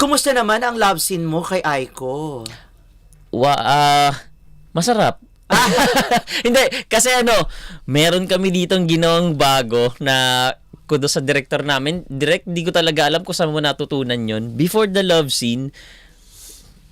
Kumusta naman ang love scene mo kay Aiko? Wa, ah, masarap. Hindi, kasi ano, meron kami ditong ginawang bago na kudo sa director namin. Direct, di ko talaga alam kung saan mo natutunan yon Before the love scene,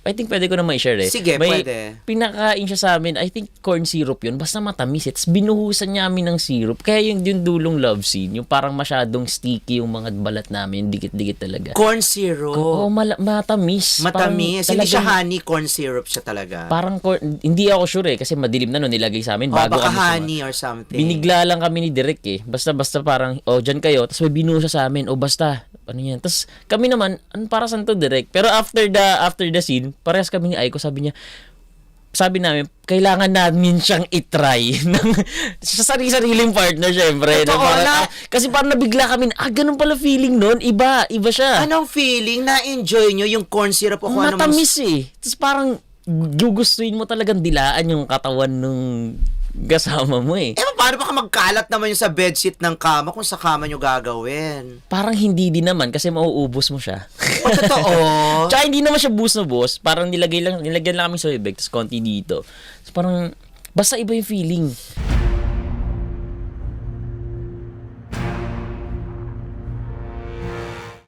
I think pwede ko na ma-share eh. Sige, May pwede. Pinakain siya sa amin, I think corn syrup yun. Basta matamis. It's binuhusan niya amin ng syrup. Kaya yung, yung dulong love scene, yung parang masyadong sticky yung mga balat namin, dikit-dikit talaga. Corn syrup. Oo, mala- matamis. Parang Matamis. Hindi siya honey, corn syrup siya talaga. Parang, cor- hindi ako sure eh, kasi madilim na no, nilagay sa amin. oh, Bago baka kami suma- honey or something. Binigla lang kami ni Direk eh. Basta-basta parang, oh, dyan kayo. Tapos may binuo siya sa amin. O basta, ano yan. Tapos kami naman, ano para saan to Direk? Pero after the after the scene, parehas kami ni Aiko, sabi niya, sabi namin, kailangan namin siyang itry ng sa sarili-sariling partner, syempre. Parang, na. ah, kasi parang nabigla kami, ah, ganun pala feeling nun. Iba, iba siya. Anong feeling? Na-enjoy nyo yung corn syrup o kung ano Matamis eh. Tapos parang gugustuhin mo talagang dilaan yung katawan nung kasama mo eh. Eh, paano baka magkalat naman yung sa bedsheet ng kama kung sa kama nyo gagawin? Parang hindi din naman kasi mauubos mo siya. O, totoo. Tsaka hindi naman siya bus na bus. Parang nilagay lang, nilagyan lang kami sa bibig, tapos konti dito. So parang, basta iba yung feeling.